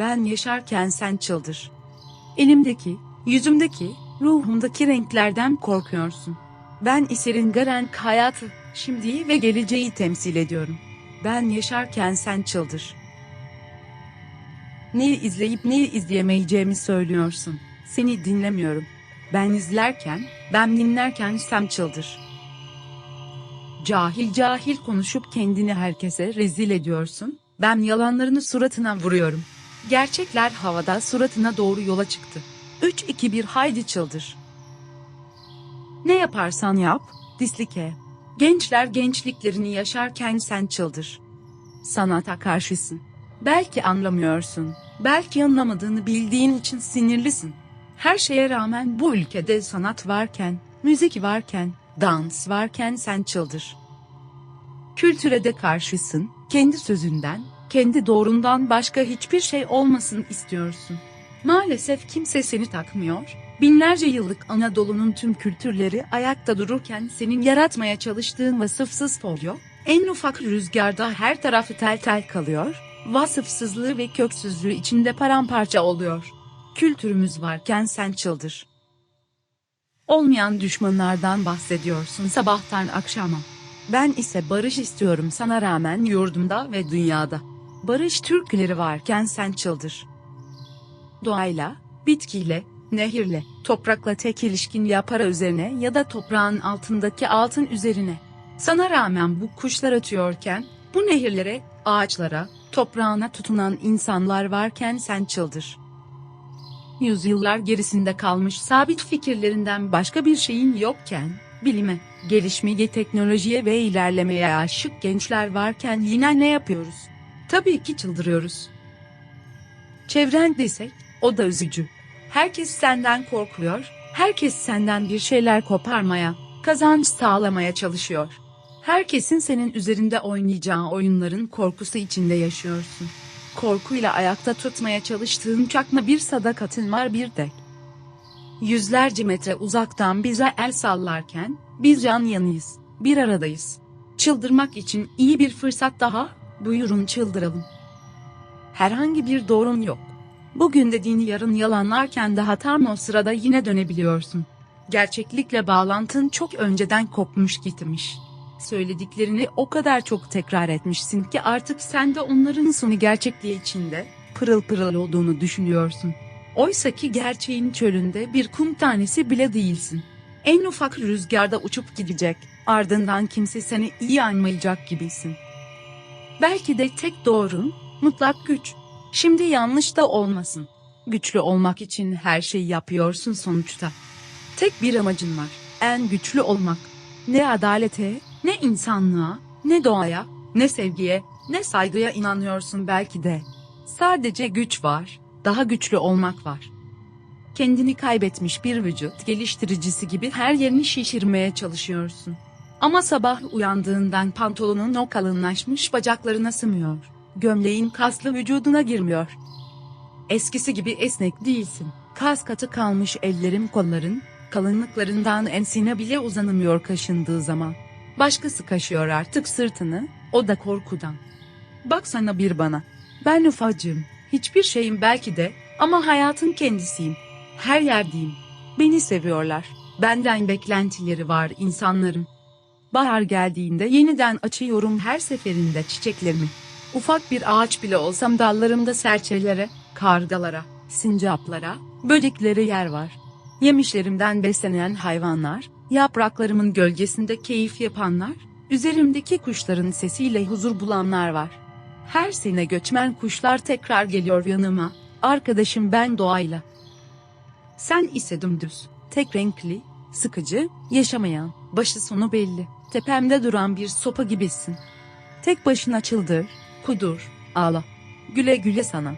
Ben yaşarken sen çıldır. Elimdeki, yüzümdeki, ruhumdaki renklerden korkuyorsun. Ben ise rengarenk hayatı, şimdiyi ve geleceği temsil ediyorum. Ben yaşarken sen çıldır. Neyi izleyip neyi izleyemeyeceğimi söylüyorsun. Seni dinlemiyorum. Ben izlerken, ben dinlerken sen çıldır. Cahil cahil konuşup kendini herkese rezil ediyorsun. Ben yalanlarını suratına vuruyorum. Gerçekler havada suratına doğru yola çıktı. 3-2-1 haydi çıldır. Ne yaparsan yap, dislike. Gençler gençliklerini yaşarken sen çıldır. Sanata karşısın. Belki anlamıyorsun. Belki anlamadığını bildiğin için sinirlisin. Her şeye rağmen bu ülkede sanat varken, müzik varken, dans varken sen çıldır. Kültüre de karşısın, kendi sözünden, kendi doğrundan başka hiçbir şey olmasın istiyorsun. Maalesef kimse seni takmıyor. Binlerce yıllık Anadolu'nun tüm kültürleri ayakta dururken senin yaratmaya çalıştığın vasıfsız folyo, en ufak rüzgarda her tarafı tel tel kalıyor, vasıfsızlığı ve köksüzlüğü içinde paramparça oluyor. Kültürümüz varken sen çıldır. Olmayan düşmanlardan bahsediyorsun sabahtan akşama. Ben ise barış istiyorum sana rağmen yurdumda ve dünyada. Barış türküleri varken sen çıldır. Doğayla, bitkiyle, nehirle, toprakla tek ilişkin ya para üzerine ya da toprağın altındaki altın üzerine. Sana rağmen bu kuşlar ötüyorken, bu nehirlere, ağaçlara, toprağına tutunan insanlar varken sen çıldır. Yüzyıllar gerisinde kalmış sabit fikirlerinden başka bir şeyin yokken, bilime, gelişmeye, teknolojiye ve ilerlemeye aşık gençler varken yine ne yapıyoruz? Tabii ki çıldırıyoruz. Çevren desek, o da üzücü. Herkes senden korkuyor, herkes senden bir şeyler koparmaya, kazanç sağlamaya çalışıyor. Herkesin senin üzerinde oynayacağı oyunların korkusu içinde yaşıyorsun. Korkuyla ayakta tutmaya çalıştığın çakma bir sadakatin var bir de. Yüzlerce metre uzaktan bize el sallarken, biz yan yanıyız, bir aradayız. Çıldırmak için iyi bir fırsat daha, buyurun çıldıralım. Herhangi bir doğrun yok. Bugün dediğini yarın yalanlarken daha tam o sırada yine dönebiliyorsun. Gerçeklikle bağlantın çok önceden kopmuş gitmiş. Söylediklerini o kadar çok tekrar etmişsin ki artık sen de onların suni gerçekliği içinde pırıl pırıl olduğunu düşünüyorsun. Oysa ki gerçeğin çölünde bir kum tanesi bile değilsin. En ufak rüzgarda uçup gidecek, ardından kimse seni iyi anmayacak gibisin. Belki de tek doğrun, mutlak güç. Şimdi yanlış da olmasın. Güçlü olmak için her şeyi yapıyorsun sonuçta. Tek bir amacın var, en güçlü olmak. Ne adalete, ne insanlığa, ne doğaya, ne sevgiye, ne saygıya inanıyorsun belki de. Sadece güç var, daha güçlü olmak var. Kendini kaybetmiş bir vücut geliştiricisi gibi her yerini şişirmeye çalışıyorsun. Ama sabah uyandığından pantolonun o kalınlaşmış bacaklarına sığmıyor. Gömleğin kaslı vücuduna girmiyor. Eskisi gibi esnek değilsin. Kas katı kalmış ellerin kolların, kalınlıklarından ensine bile uzanamıyor kaşındığı zaman. Başkası kaşıyor artık sırtını, o da korkudan. Baksana bir bana. Ben ufacığım. Hiçbir şeyim belki de ama hayatın kendisiyim. Her yerdeyim. Beni seviyorlar. Benden beklentileri var insanların. Bahar geldiğinde yeniden açıyorum her seferinde çiçeklerimi. Ufak bir ağaç bile olsam dallarımda serçelere, kargalara, sincaplara, böceklere yer var. Yemişlerimden beslenen hayvanlar, yapraklarımın gölgesinde keyif yapanlar, üzerimdeki kuşların sesiyle huzur bulanlar var. Her sene göçmen kuşlar tekrar geliyor yanıma, arkadaşım ben doğayla. Sen ise dümdüz, tek renkli, sıkıcı, yaşamayan, başı sonu belli, tepemde duran bir sopa gibisin. Tek başına çıldır, kudur, ağla. Güle güle sana.